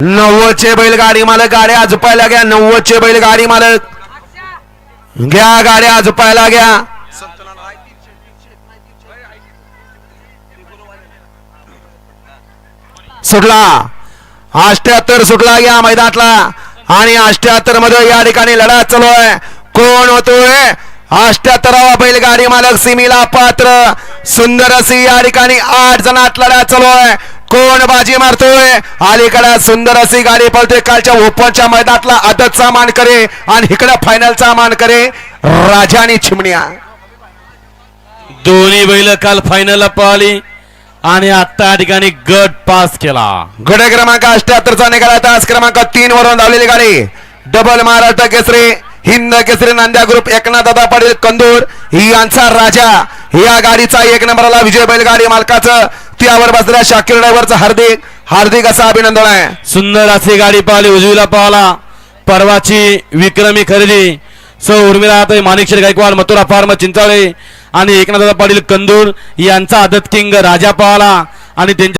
नव्वदचे बैलगाडी मालक गाड्या झुपायला घ्या. नव्वदचे बैलगाडी मालक. घ्या गाड्या झुपायला घ्या. सुटला. अष्ट्याहत्तर सुटला या मैदानातला. आणि अष्ट्याहत्तरमध्ये या ठिकाणी लढा चालू आहे. कोण होतोय? अष्ट्याहत्तरावा बैलगाडी मालक सिमीला पात्र. सुंदर अशी या ठिकाणी आठ जणात लढा चालू आहे. कोण बाजी मारतोय? अलीकडे सुंदर अशी गाडी पळते कालच्या ओपनच्या मैदानातला आदतचा मान करे आणि इकडे फायनलचा मान करे राजा आणि चिमण्या. दोन्ही बैल काल फायनलला पळाली आणि आता या ठिकाणी गट पास केला. गड क्रमांक अष्ट्याहत्तरचा निघाला. तास क्रमांक तीन वरून धावलेली गाडी. डबल महाराष्ट्र केसरी हिंद केसरी नांद्या ग्रुप एकनाथ दादा पाटील कंदूर यांचा राजा. या गाडीचा एक नंबरला विजय बैलगाडी मालकाचं पट्ट्यावर बसलेल्या शाकीर ड्रायव्हरचा हार्दिक हार्दिक असं अभिनंदन आहे. सुंदर अशी गाडी पाहली उजवीला पाहला. परवाची विक्रमी खरेदी. सौ उर्मिला आता माणिकशेर गायकवाड मथुरा फार्म चिंचाळे आणि एकनाथ पाटील कंदूर यांचा आदत किंग राजा पाहला आणि त्यांच्या